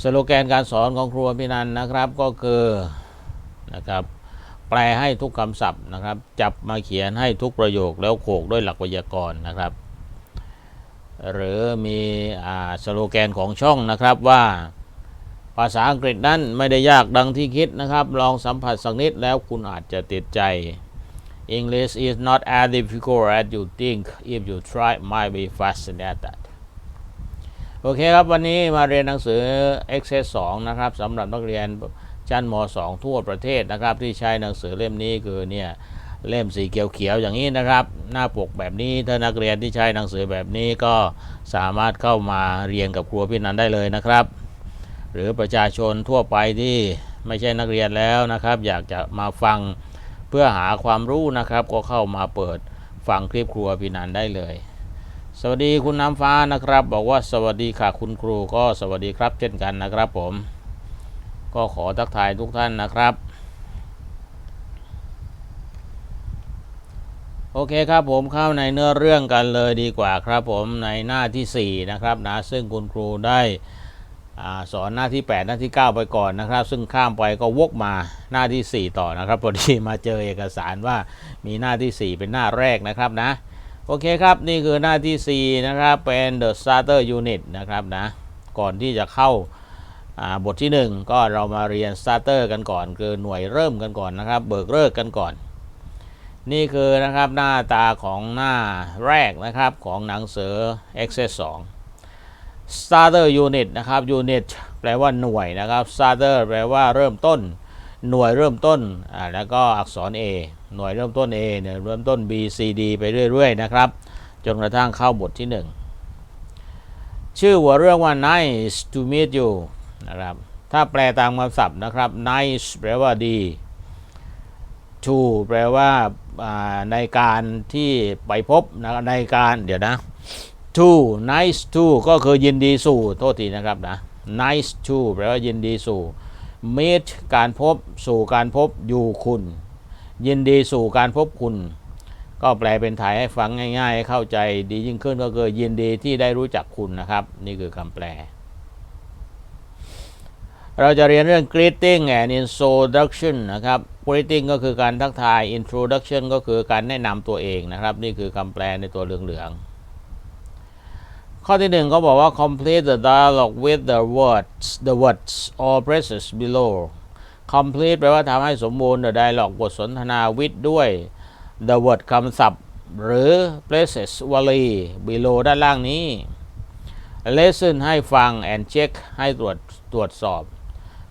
สโลแกนการสอนของครูพินันนะครับก็คือนะครับแปลให้ทุกคำศัพท์นะครับ จับมาเขียนให้ทุกประโยคแล้วโขกด้วยหลักไวยากรณ์นะครับ หรือมีอ่าสโลแกนของช่องนะครับว่าภาษาอังกฤษนั้นไม่ได้ยากดังที่คิดนะครับ ลองสัมผัสสักนิดแล้วคุณอาจจะติดใจ English is not as difficult as you think if you try might be fascinated โอเคครับ วันนี้มาเรียนหนังสือ Access 2นะครับสำหรับนักเรียนชั้นม 2 ทั่วประเทศนะครับ ที่ใช้หนังสือเล่มนี้คือเนี่ยเล่มสีเขียวๆอย่างนี้นะครับ หน้าปกแบบนี้ถ้านักเรียนที่ใช้หนังสือแบบนี้ก็สามารถเข้ามาเรียนกับครูพี่นันได้เลยนะครับ หรือประชาชนทั่วไปที่ไม่ใช่นักเรียนแล้วนะครับ อยากจะมาฟังเพื่อหาความรู้นะครับ ก็เข้ามาเปิดฟังคลิปครัวพี่นันได้เลย สวัสดีคุณน้ำฟ้านะครับ บอกว่าสวัสดีค่ะคุณครูก็สวัสดีครับเช่นกันนะครับผม ก็ขอทักทายทุกท่านนะครับ โอเคครับผมเข้าในเนื้อเรื่องกันเลยดีกว่าครับผมในหน้าที่ 4 นะครับนะซึ่งคุณครูได้อสอนหน้าที่ 8 หน้าที่ 9 ไปก่อนนะครับ ซึ่งข้ามไปก็วกมาหน้าที่ 4 ต่อนะครับพอดีมาเจอเอกสารว่ามีหน้าที่ 4 เป็นหน้าแรกนะครับนะ โอเคครับ นี่คือหน้าที่ 4 นะครับ เป็น the starter unit นะครับนะ ก่อนที่จะเข้าบทที่ 1 ก็เรามาเรียน starter กันก่อน คือหน่วยเริ่มกันก่อนนะครับ เบิกเลิกกันก่อน นี่คือนะครับหน้าตาของหน้าแรกนะครับของหนังสือ Access 2 starter unit นะครับ unit แปลว่าหน่วยนะครับ starter แปลว่าเริ่มต้น หน่วยเริ่มต้นอ่าแล้วก็อักษร A หน่วยเริ่มต้น A เนี่ยเริ่มต้น B C D ไปเรื่อย ๆ นะครับ จนกระทั่งเข้าบทที่ 1 ชื่อหัวเรื่องว่า nice to meet you นะครับถ้าแปลตามคำศัพท์นะครับ nice แปลว่าดี to แปลว่าอ่าในการที่ไปพบนะในการเดี๋ยวนะ to nice to ก็คือยินดีสู่โทษทีนะครับนะ nice to แปลว่ายินดีสู่ meet การพบสู่การพบอยู่คุณ ยินดีสู่การพบคุณ ก็แปลเป็นไทยให้ฟังง่ายๆให้เข้าใจดียิ่งขึ้นก็คือยินดีที่ได้รู้จักคุณนะครับ นี่คือคำแปล เราจะเรียนเรื่อง greeting and introduction นะครับ greeting ก็คือการทักทาย introduction ก็คือการแนะนำตัวเองนะครับ นี่คือคำแปลในตัวเหลืองๆ ข้อที่หนึ่งเขาบอกว่า complete the dialogue with the words the words or phrases below complete แปลว่าทำให้สมบูรณ์ the dialogue บทสนทนา with ด้วย the word คำศัพท์ หรือ phrases วลี below ด้านล่างนี้ lesson ให้ฟัง and check ให้ตรวจตรวจสอบ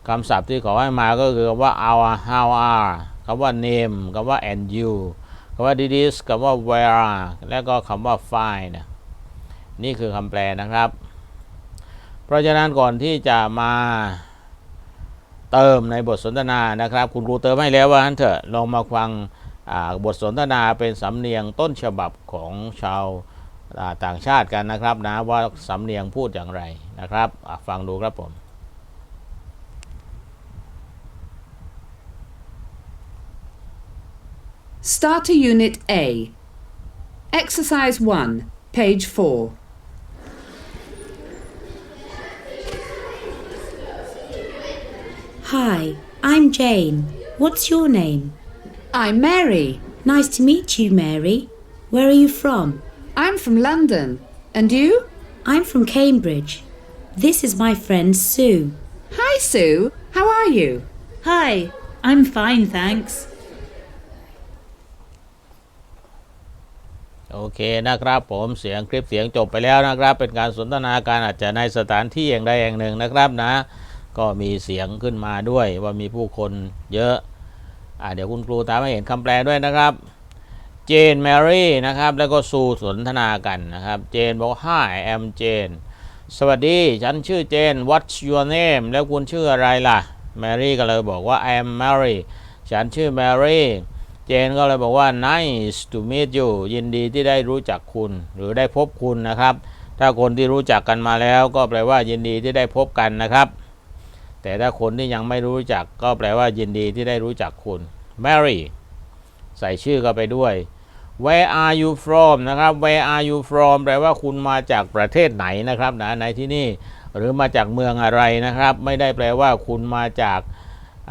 คำศัพท์ที่ขอให้มาก็คือคำว่า our how are คำว่า name คำว่า and you คำว่า did is คำว่า where และก็คำว่า find นี่คือคำแปลนะครับ เพราะฉะนั้นก่อนที่จะมาเติมในบทสนทนานะครับ คุณครูเติมให้แล้วว่างั้นเถอะลองมาฟังบทสนทนาเป็นสำเนียงต้นฉบับของชาวาต่างชาติกันนะครับนะว่าสำเนียงพูดอย่างไรนะครับฟังดูครับผม Starter Unit A. Exercise 1, page 4. Hi, I'm Jane. What's your name? I'm Mary. Nice to meet you, Mary. Where are you from? I'm from London. And you? I'm from Cambridge. This is my friend Sue. Hi, Sue. How are you? Hi, I'm fine, thanks. โอเคนะครับผมเสียงคลิปเสียงจบไปแล้วนะครับ เป็นการสนทนาการอาจจะในสถานที่อย่างใดอย่างหนึ่งนะครับนะ ก็มีเสียงขึ้นมาด้วยว่ามีผู้คนเยอะอ่าเดี๋ยวคุณครูตามให้เห็นคำแปลด้วยนะครับเจนแมรี่นะครับ แล้วก็ซูสนทนากันนะครับ เจนบอก Hi I'm Jane สวัสดี ฉันชื่อเจน What's your name แล้วคุณชื่ออะไรล่ะ แมรี่ก็เลยบอกว่า I'm Mary ฉันชื่อแมรี่เจนก็เลยบอกว่า nice to meet you ยินดีที่ได้รู้จักคุณ หรือได้พบคุณนะครับ ถ้าคนที่รู้จักกันมาแล้วก็แปลว่ายินดีที่ได้พบกันนะครับ แต่ถ้าคนที่ยังไม่รู้จักก็แปลว่ายินดีที่ได้รู้จักคุณ Mary ใส่ชื่อเข้าไปด้วย Where are you from นะครับ Where are you from แปลว่าคุณมาจากประเทศไหนนะครับนะในที่นี่หรือมาจากเมืองอะไรนะครับ ไม่ได้แปลว่าคุณมาจาก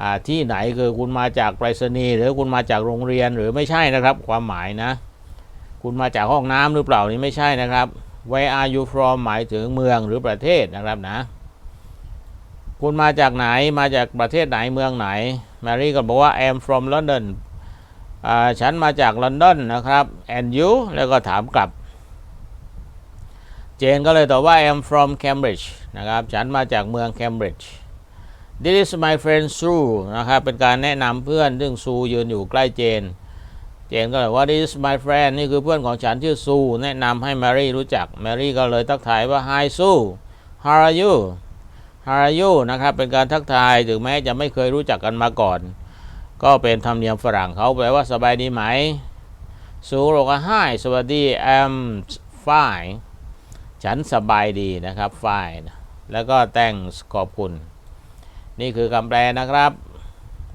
าที่ไหนคือคุณมาจากไปรษณีย์หรือคุณมาจากโรงเรียนหรือไม่ใช่นะครับ ความหมายนะ คุณมาจากห้องน้ำหรือเปล่านี่ไม่ใช่นะครับ Where are you from หมายถึงเมืองหรือประเทศนะครับนะ คุณมาจากไหนมาจากประเทศไหนเมืองไหนแมรี่ก็บอกว่า I'm from London ฉันมาจากลอนดอนนะครับ and you แล้วก็ถามกลับ เจนก็เลยตอบว่า I'm from Cambridge นะครับ ฉันมาจากเมือง Cambridge This is my friend Sue นะครับ เป็นการแนะนำเพื่อน ซึ่งซูยืนอยู่ใกล้เจน เจนก็เลยว่า This is my friend นี่คือเพื่อนของฉันชื่อซู แนะนำให้แมรี่รู้จัก แมรี่ก็เลยทักทายว่า Hi Sue how are you how are you นะครับเป็นการทักทายถึงแม้จะไม่เคยรู้จักกันมาก่อน ก็เป็นธรรมเนียมฝรั่งเขาแปลว่าสบายดีไหมซูบอกว่า Hi สวัสดี I'm fine ฉันสบายดีนะครับ fine แล้วก็ thanks ขอบคุณ นี่คือคำแปลนะครับ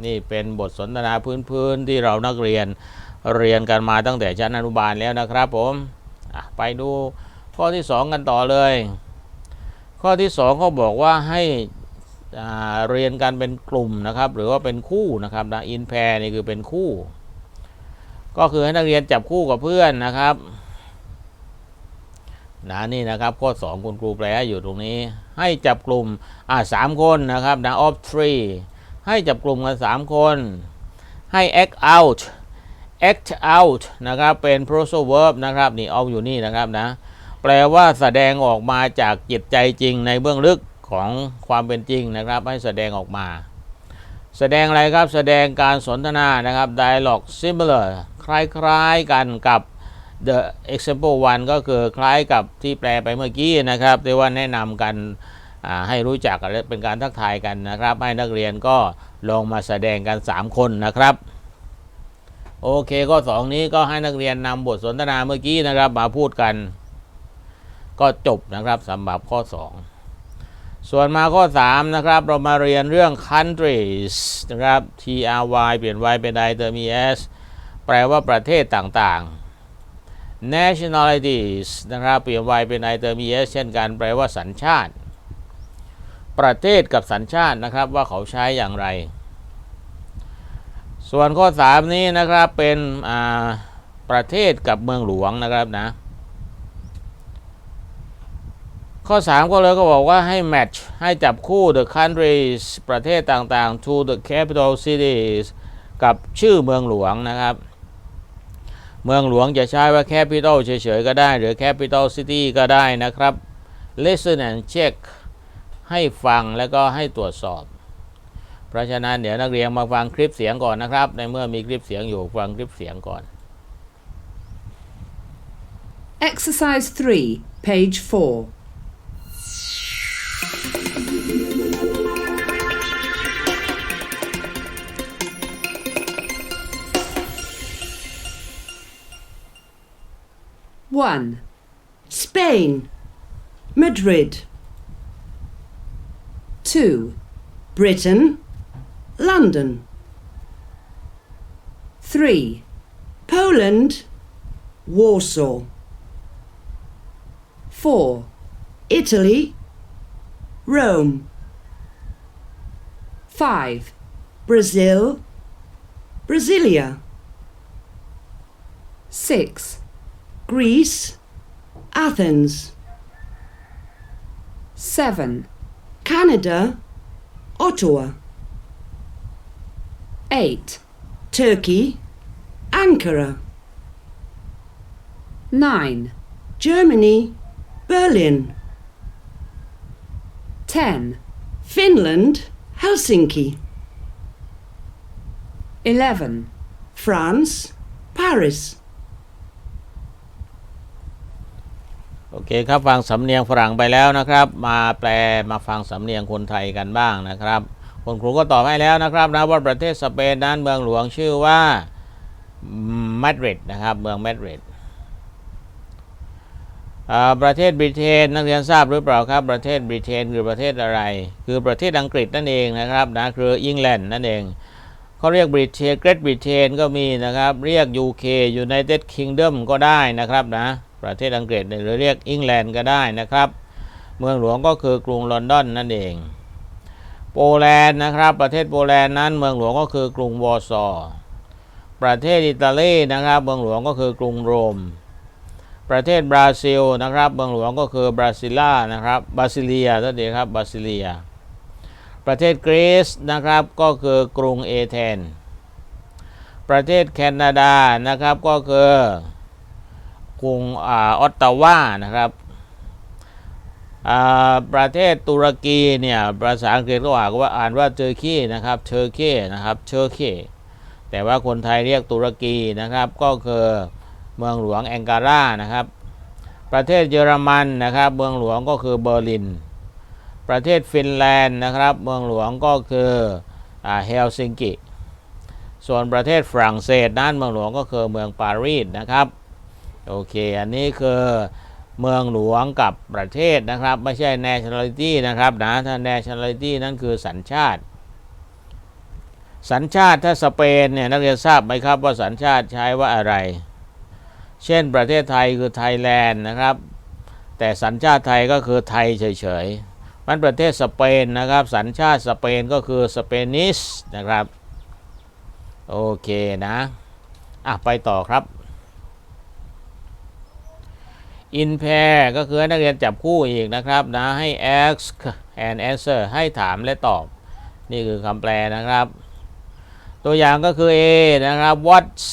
นี่เป็นบทสนทนาพื้นๆที่เรานักเรียนเรียนกันมาตั้งแต่ชั้นอนุบาลแล้วนะครับผมไปดูข้อที่ 2 กันต่อเลย ข้อที่2เขาบอกว่าให้เรียนกันเป็นกลุ่มนะครับ หรือว่าเป็นคู่นะครับนะอินแพร์นี่คือเป็นคู่ ก็คือให้นักเรียนจับคู่กับเพื่อนนะครับนะนี่นะครับข้อ 2 คุณครูแปลอยู่ตรงนี้ ให้จับกลุ่มอ่าสามคนนะครับนะ of three ให้จับกลุ่มกัน 3 คน ให้ act out act out นะครับเป็น prosal verb นะครับนี่เอาอยู่นี่นะครับนะ ลว่าแสดงออกมาจากจิตใจจริงในเบื้องลึกของความเป็นจริงนะครับ ให้แสดงออกมา แสดงอะไรครับแสดงการสนทนานะครับ dialogue similar คล้ายๆกันกับ the example one ก็คือคล้ายกับที่แปลไปเมื่อกี้นะครับที่ว่าแนะนำกันให้รู้จักและเป็นการทักทายกันนะครับ ให้นักเรียนก็ลองมาแสดงกัน 3 คนนะครับ โอเคข้อ2นี้ก็ให้นักเรียนนำบทสนทนาเมื่อกี้นะครับ มาพูดกัน ก็จบนะครับสำหรับข้อ 2 ส่วนมาข้อ 3 นะครับ เรามาเรียนเรื่อง countries นะครับ T R Y เปลี่ยน Y เป็น I เติม E S แปลว่าประเทศต่างๆ nationalities นะครับ เปลี่ยน Y เป็น I เติม E S เช่นกัน แปลว่าสัญชาติ ประเทศกับสัญชาตินะครับว่าเขาใช้อย่างไร ส่วนข้อ 3 นี้นะครับเป็นประเทศกับเมืองหลวงนะครับนะ ข้อ 3 ก็เลยก็บอกว่าให้ match ให้จับคู่ the countries ประเทศต่างๆ to the capital cities กับชื่อเมืองหลวงนะครับ เมืองหลวงจะใช้ว่า capital เฉยๆ ก็ได้ หรือ capital city ก็ได้นะครับ listen and check ให้ฟังแล้วก็ให้ตรวจสอบ เพราะฉะนั้นเดี๋ยวนักเรียนมาฟังคลิปเสียงก่อนนะครับ ในเมื่อมีคลิปเสียงอยู่ฟังคลิปเสียงก่อน Exercise 3, page 4. One, Spain, Madrid, two, Britain, London, three, Poland, Warsaw, four, Italy, Rome, five, Brazil, Brasilia, six, Greece, Athens, seven, Canada, Ottawa, eight, Turkey, Ankara, nine, Germany, Berlin, ten, Finland, Helsinki, eleven, France, Paris. โอเคครับฟังสำเนียงฝรั่งไปแล้วนะครับ มาแปลมาฟังสำเนียงคนไทยกันบ้างนะครับคุณครูก็ตอบให้แล้วนะครับนะว่าประเทศสเปนนั้นเมืองหลวงชื่อว่ามาดริดนะครับเมืองมาดริด ประเทศบริเตนนักเรียนทราบหรือเปล่าครับ ประเทศบริเตนคือประเทศอะไร คือประเทศอังกฤษนั่นเองนะครับนะคืออังกฤษนั่นเองเขาเรียกบริเตนเกรทบริเตนก็มีนะครับ เรียก UK United Kingdom ก็ได้นะครับนะประเทศอังกฤษหรือเรียกอังกฤษก็ได้นะครับ เมืองหลวงก็คือกรุงลอนดอนนั่นเอง โปแลนด์นะครับ ประเทศโปแลนด์นั้นเมืองหลวงก็คือกรุงวอร์ซอประเทศอิตาลีนะครับ เมืองหลวงก็คือกรุงโรม ประเทศบราซิลนะครับเมืองหลวงก็คือบราซิล่านะครับบาซิเลียนั่นเองครับบาซิเลีย ประเทศกรีซนะครับก็คือกรุงเอเธนประเทศแคนาดานะครับก็คือกรุงออตตาวานะครับประเทศตุรกีเนี่ยภาษาอังกฤษก็อ่านว่าอ่านว่าเทอร์คีนะครับเทอร์คีนะครับเทอร์คีแต่ว่าคนไทยเรียกตุรกีนะครับก็คือ เมืองหลวงแองการานะครับ ประเทศเยอรมันนะครับเมืองหลวงก็คือเบอร์ลิน ประเทศฟินแลนด์นะครับ เมืองหลวงก็คือเฮลซิงกิ ส่วนประเทศฝรั่งเศสนั้นเมืองหลวงก็คือเมืองปารีสนะครับโอเค อันนี้คือเมืองหลวงกับประเทศนะครับ ไม่ใช่ nationality นะครับนะถ้า nationality นั่นคือสัญชาติ สัญชาติถ้าสเปนเนี่ยนักเรียนทราบไหมครับว่าสัญชาติใช้ว่าอะไร เช่นประเทศไทยคือไทยแลนด์นะครับ แต่สัญชาติไทยก็คือไทยเฉยๆ มันประเทศสเปนนะครับ สัญชาติสเปนก็คือสเปนิชนะครับ โอเคนะ อะ ไปต่อครับ in pair ก็คือให้นักเรียนจับคู่อีกนะครับนะให้ ask and answer ให้ถามและตอบ นี่คือคำแปลนะครับ ตัวอย่างก็คือ A นะครับ What's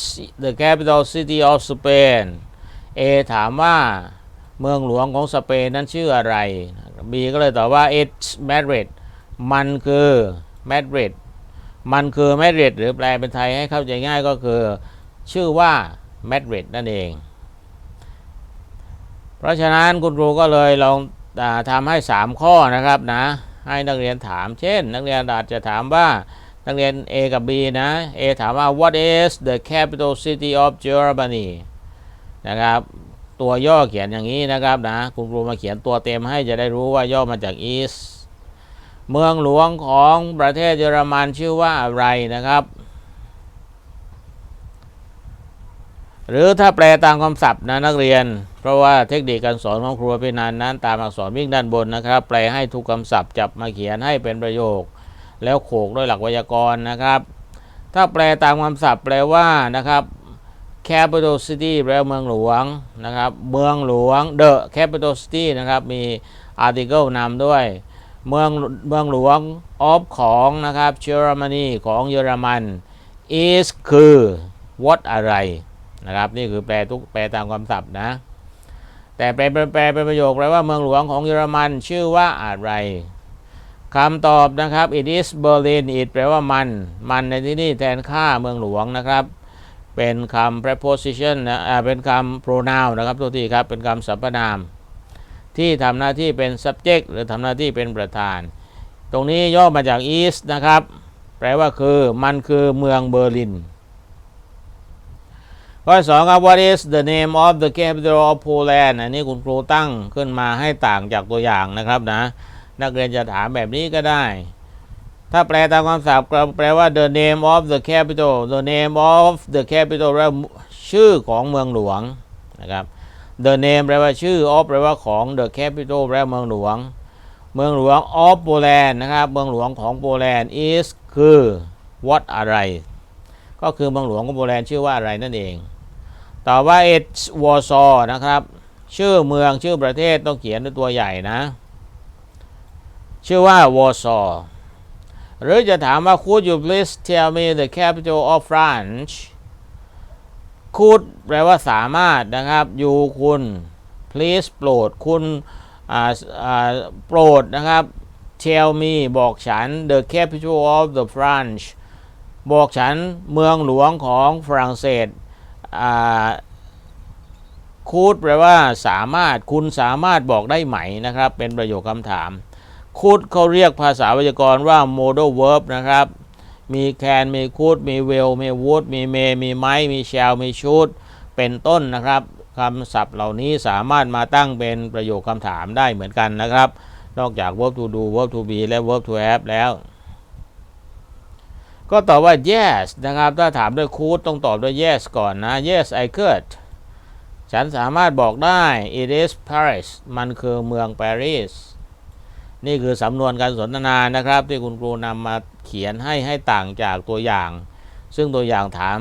the capital city of Spain A ถามว่าเมืองหลวงของสเปนนั้นชื่ออะไร B ก็เลยตอบว่า it's Madrid มันคือ Madrid มันคือแมดริดหรือแปลเป็นไทยให้เข้าใจง่ายก็คือ ชื่อว่าแมดริดนั่นเอง เพราะฉะนั้นคุณครูก็เลยลองอทำให้ 3 ข้อนะครับนะ ให้นักเรียนถาม เช่น นักเรียนอาจจะถามว่า นักเรียน A กับ B นะ A ถามว่า what is the capital city of Germany นะครับ ตัวย่อเขียนอย่างนี้นะครับนะคุณครูมาเขียนตัวเต็มให้จะได้รู้ว่าย่อมาจาก east เมืองหลวงของประเทศเยอรมันชื่อว่าอะไรนะครับ หรือถ้าแปลตามคำศัพท์นะนักเรียน เพราะว่าเทคนิคการสอนของครูพินันนั้นตามอักษรวิ่งด้านบนนะครับ แปลให้ทุกคำศัพท์จับมาเขียนให้เป็นประโยค แล้วโขกด้วยหลักไวยากรณ์นะครับ ถ้าแปลตามคำศัพท์แปลว่านะครับ capital city แปลว่าเมืองหลวงนะครับ เมืองหลวง the capital city นะครับ มี article นำด้วย เมืองเมืองหลวง of ของนะครับ Germany ของเยอรมัน is คือ what อะไรนะครับ นี่คือแปลทุกแปลตามคำศัพท์นะ แต่แปลแปลแปลเป็นประโยคแปลว่าเมืองหลวงของเยอรมันชื่อว่าอะไร คำตอบนะครับ it is Berlin it แปลว่ามัน มันในที่นี่แทนค่าเมืองหลวงนะครับ เป็นคำ preposition นะเป็นคำ pronoun นะครับตัวที่ครับเป็นคำสรรพนาม ที่ทำหน้าที่เป็น subject หรือทำหน้าที่เป็นประธาน ตรงนี้ย่อมาจาก east นะครับ แปลว่าคือมันคือเมืองเบอร์ลินข้อสองครับ what is the name of the capital of Poland อันนี้คุณครูตั้งขึ้นมาให้ต่างจากตัวอย่างนะครับนะ นักเรียนจะถามแบบนี้ก็ได้ ถ้าแปลตามคำศัพท์ก็แปลว่า the name of the capital the name of the capital แปลชื่อของเมืองหลวงนะครับ the name แปลว่าชื่อ of แปลว่าของ the capital แปลว่าเมืองหลวง เมืองหลวง of Poland นะครับ เมืองหลวงของโปแลนด์ is คือ what อะไร ก็คือเมืองหลวงของโปแลนด์ชื่อว่าอะไรนั่นเอง ต่อว่า it's Warsaw นะครับ ชื่อเมืองชื่อประเทศต้องเขียนด้วยตัวใหญ่นะ ชื่อว่า Warsaw หรือจะถามว่า could you please tell me the capital of France could แปลว่าสามารถนะครับ you คุณ please โปรดคุณโปรดนะครับ tell me บอกฉัน the capital of the French บอกฉันเมืองหลวงของฝรั่งเศสอ่า could แปลว่าสามารถคุณสามารถบอกได้ไหมนะครับ เป็นประโยคคำถาม could เขาเรียกภาษาไวยากรณ์ว่า modal verb นะครับ มี can มี could มี will มี would มี may มี might มี shall มี should เป็นต้นนะครับคำศัพท์เหล่านี้สามารถมาตั้งเป็นประโยคคำถามได้เหมือนกันนะครับ นอกจาก verb to do verb to be และ verb to have แล้ว ก็ตอบว่า yes นะครับ ถ้าถามด้วย could ต้องตอบด้วย yes ก่อนนะ yes I could ฉันสามารถบอกได้ it is Paris มันคือเมืองปารีส นี่คือสำนวนการสนทนานะครับ ที่คุณครูนำมาเขียนให้ให้ต่างจากตัวอย่าง ซึ่งตัวอย่างถาม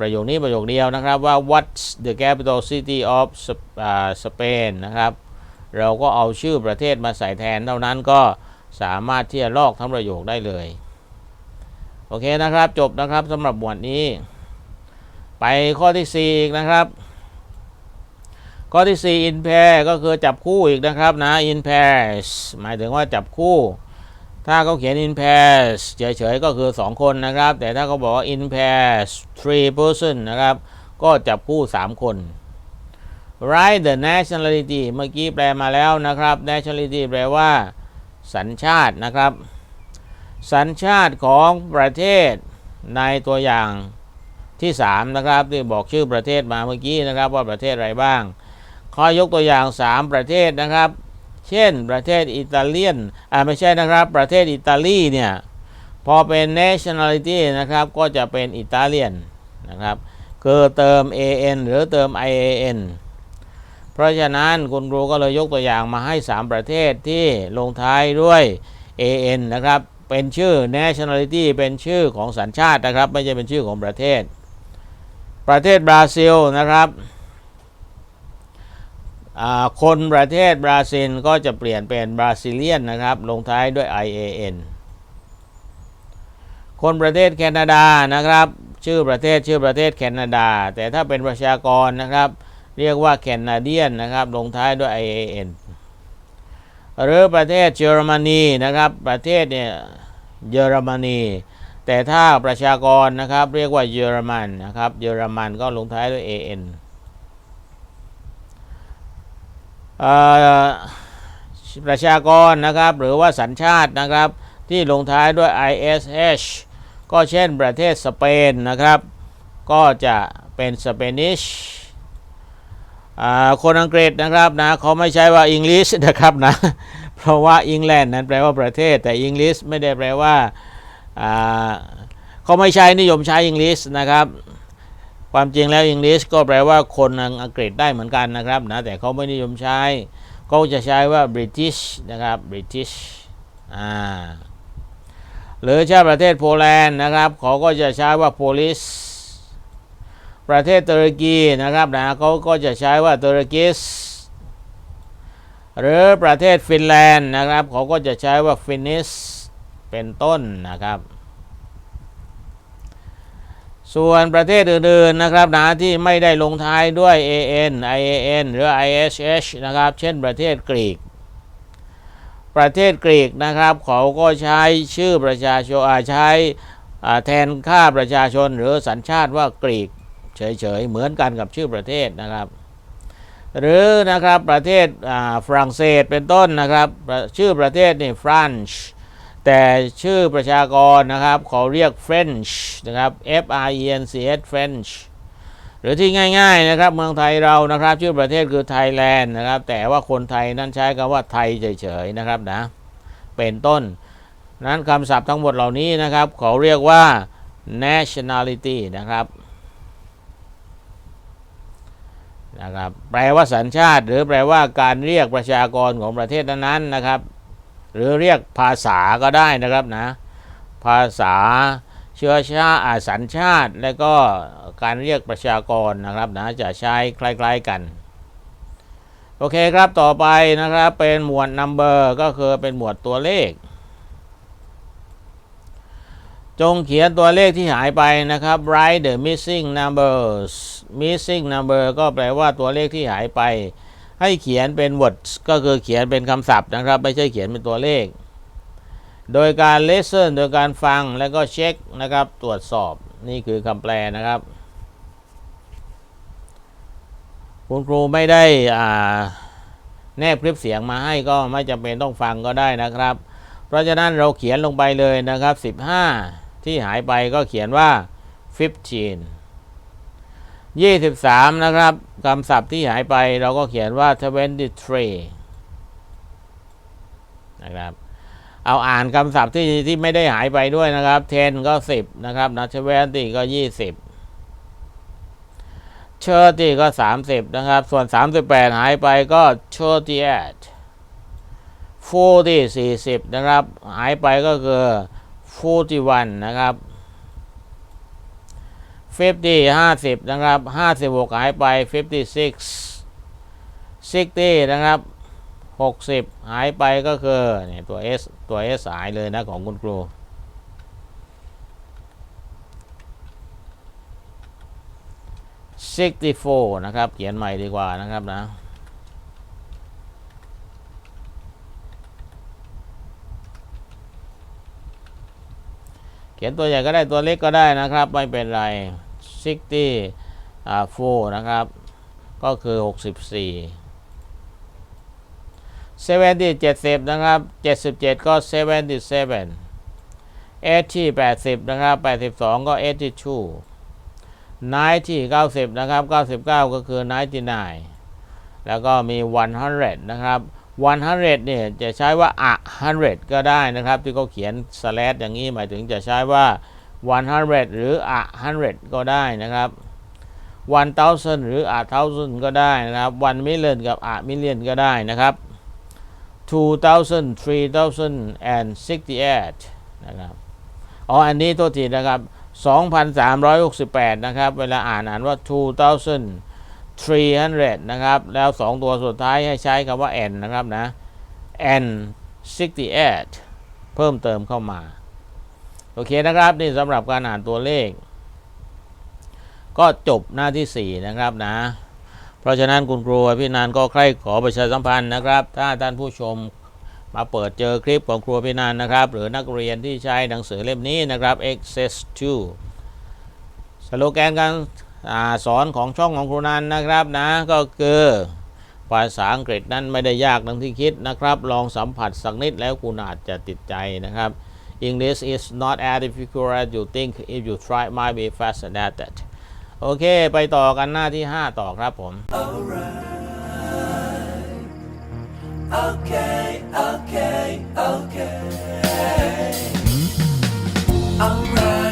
ประโยคนี้ประโยคเดียวนะครับว่า what's the capital city of Sp- อ่า Spain นะครับ เราก็เอาชื่อประเทศมาใส่แทนเท่านั้นก็สามารถที่จะลอกทั้งประโยคได้เลย โอเคนะครับจบนะครับสำหรับหมวดนี้ ไปข้อที่ 4 อีกนะครับ ข้อที่ 4 in pair ก็คือจับคู่อีกนะครับนะ in pairs หมายถึงว่าจับคู่ ถ้าเขาเขียน in pairs เฉยๆก็คือ 2 คนนะครับ แต่ถ้าเขาบอกว่า in pairs three person นะครับ ก็จับคู่ 3 คน write the nationality เมื่อกี้แปลมาแล้วนะครับ nationality แปลว่า สัญชาตินะครับ สัญชาติของประเทศในตัวอย่างที่ 3 นะครับที่บอกชื่อประเทศมาเมื่อกี้นะครับว่าประเทศอะไรบ้าง ขอยกตัวอย่าง 3 ประเทศนะครับ เช่นประเทศอิตาเลียนอ่าไม่ใช่นะครับ ประเทศอิตาลีเนี่ยพอเป็น nationality นะครับก็จะเป็นอิตาเลียนนะครับคือเติม an หรือเติม ian เพราะฉะนั้นคุณครูก็เลยยกตัวอย่างมาให้ 3 ประเทศที่ลงท้ายด้วย an นะครับเป็นชื่อ nationality เป็นชื่อของสัญชาตินะครับ ไม่ใช่เป็นชื่อของประเทศ ประเทศบราซิลนะครับ คนประเทศบราซิลก็จะเปลี่ยนเป็นบราซิเลียนนะครับ ลงท้ายด้วย ian คนประเทศแคนาดานะครับ ชื่อประเทศชื่อประเทศแคนาดา แต่ถ้าเป็นประชากรนะครับ เรียกว่าแคนาเดียนนะครับ ลงท้ายด้วย ian หรือประเทศเยอรมนีนะครับ ประเทศเนี่ยเยอรมนี แต่ถ้าประชากรนะครับ เรียกว่าเยอรมันนะครับ เยอรมันก็ลงท้ายด้วย an เอ่อ ประชากรนะครับหรือว่าสัญชาตินะครับที่ลงท้ายด้วย ish ก็เช่นประเทศสเปนนะครับ ก็จะเป็นสเปนิชคนอังกฤษนะครับนะเขาไม่ใช้ว่า English นะครับนะเพราะว่าอังกฤษนั้นแปลว่าประเทศแต่ English ไม่ได้แปลว่าอ่าเขาไม่ใช้นิยมใช้ English นะครับ ความจริงแล้ว English ก็แปลว่าคนอังกฤษได้เหมือนกันนะครับนะแต่เขาไม่นิยมใช้เขาจะใช้ว่า British นะครับ British อ่าหรือชาติประเทศโปแลนด์นะครับเขาก็จะใช้ว่า Polish ประเทศตุรกีนะครับนะเขาก็จะใช้ว่า Turkish หรือประเทศฟินแลนด์นะครับเขาก็จะใช้ว่า Finnish เป็นต้นนะครับ ส่วนประเทศอื่นๆนะครับนะที่ไม่ได้ลงท้ายด้วย an ian หรือ ish นะครับ เช่นประเทศกรีก ประเทศกรีกนะครับ เขาก็ใช้ชื่อประชาชนใช้แทนค่าประชาชนหรือสัญชาติว่ากรีกเฉยๆเหมือนกันกับชื่อประเทศนะครับ หรือนะครับประเทศฝรั่งเศสเป็นต้นนะครับ ชื่อประเทศนี่ France แต่ชื่อประชากรนะครับเขาเรียก French นะครับ F R E N C H French หรือที่ง่าย ๆนะครับ เมืองไทยเรานะครับ ชื่อประเทศคือ Thailand นะครับ แต่ว่าคนไทยนั้นใช้คำว่าไทยเฉยๆนะครับนะเป็นต้น นั้นคำศัพท์ทั้งหมดเหล่านี้นะครับ เขาเรียกว่า nationality นะครับนะครับ แปลว่าสัญชาติ หรือแปลว่าการเรียกประชากรของประเทศนั้นๆนะครับ หรือเรียกภาษาก็ได้นะครับนะ ภาษาเชื้อชาติอาสัญชาติ และก็การเรียกประชากรนะครับนะจะใช้คล้าย ๆกันโอเคครับต่อไปนะครับเป็นหมวด number ก็คือเป็นหมวดตัวเลข จงเขียนตัวเลขที่หายไปนะครับ write the missing numbers missing number ก็แปลว่าตัวเลขที่หายไป ให้เขียนเป็น words ก็คือเขียนเป็นคำศัพท์นะครับ ไม่ใช่เขียนเป็นตัวเลข โดยการ listen โดยการฟังแล้วก็เช็คนะครับ ตรวจสอบนี่คือคำแปลนะครับ คุณครูไม่ได้อ่าแนบคลิปเสียงมาให้ก็ไม่จำเป็นต้องฟังก็ได้นะครับ เพราะฉะนั้นเราเขียนลงไปเลยนะครับ 15 ที่หายไปก็เขียนว่า 15 23 นะครับ คำศัพท์ที่หายไปเราก็เขียนว่า 23 นะครับ เอาอ่านคำศัพท์ที่ที่ไม่ได้หายไปด้วยนะครับ 10 ก็ 10 นะครับนะ20ก็ 20 เชอร์ตี้ก็ 30 นะครับ ส่วน 38 หายไปก็38 40 40 นะครับ หายไปก็คือ41 นะครับ 50 50 นะครับ 56 หายไป 56 60 นะครับ 60 หายไปก็คือเนี่ยตัว S ตัว S หายเลยนะของคุณครู64นะครับ เขียนใหม่ดีกว่านะครับนะเขียนตัวใหญ่ก็ได้ตัวเล็กก็ได้นะครับ ไม่เป็นไร 64นะครับ ก็คือ 64 70 70 นะครับ 77 ก็ 77 80 80 นะครับ 82 ก็ 82 90 90 นะครับ 99 ก็คือ 99 แล้วก็มี 100 นะครับ 100 เนี่ย จะใช้ว่าอะ100ก็ได้นะครับ ที่เขาเขียน slash อย่างนี้หมายถึงจะใช้ว่า 100 หรืออะ100 ก็ได้นะครับ 1000 หรืออะ1000 ก็ได้นะครับ 1 million กับอะ million ก็ได้นะครับ 2000 3000 and 68นะครับอ๋ออันนี้โทษทีนะครับ2,368 นะครับ เวลาอ่านอ่านว่า2,300 นะครับ แล้ว 2 ตัวสุดท้ายให้ใช้คำว่า n นะครับนะ n 68 เพิ่มเติมเข้ามา โอเคนะครับนี่สำหรับการอ่านตัวเลข ก็จบหน้าที่ 4 นะครับนะ เพราะฉะนั้นคุณครูพี่นันก็ใคร่ขอประชาสัมพันธ์นะครับ ถ้าท่านผู้ชมมาเปิดเจอคลิปของครูพินันนะครับ หรือนักเรียนที่ใช้หนังสือเล่มนี้นะครับ Access to สโลแกนการอสอนของช่องของครูนันนะครับนะ ก็คือภาษาอังกฤษนั้นไม่ได้ยากดังที่คิดนะครับ ลองสัมผัสสักนิดแล้วคุณอาจจะติดใจนะครับ English is not as difficult as you think. If you try might be faster than that. โอเค ไปต่อกันหน้าที่ okay okay okay alright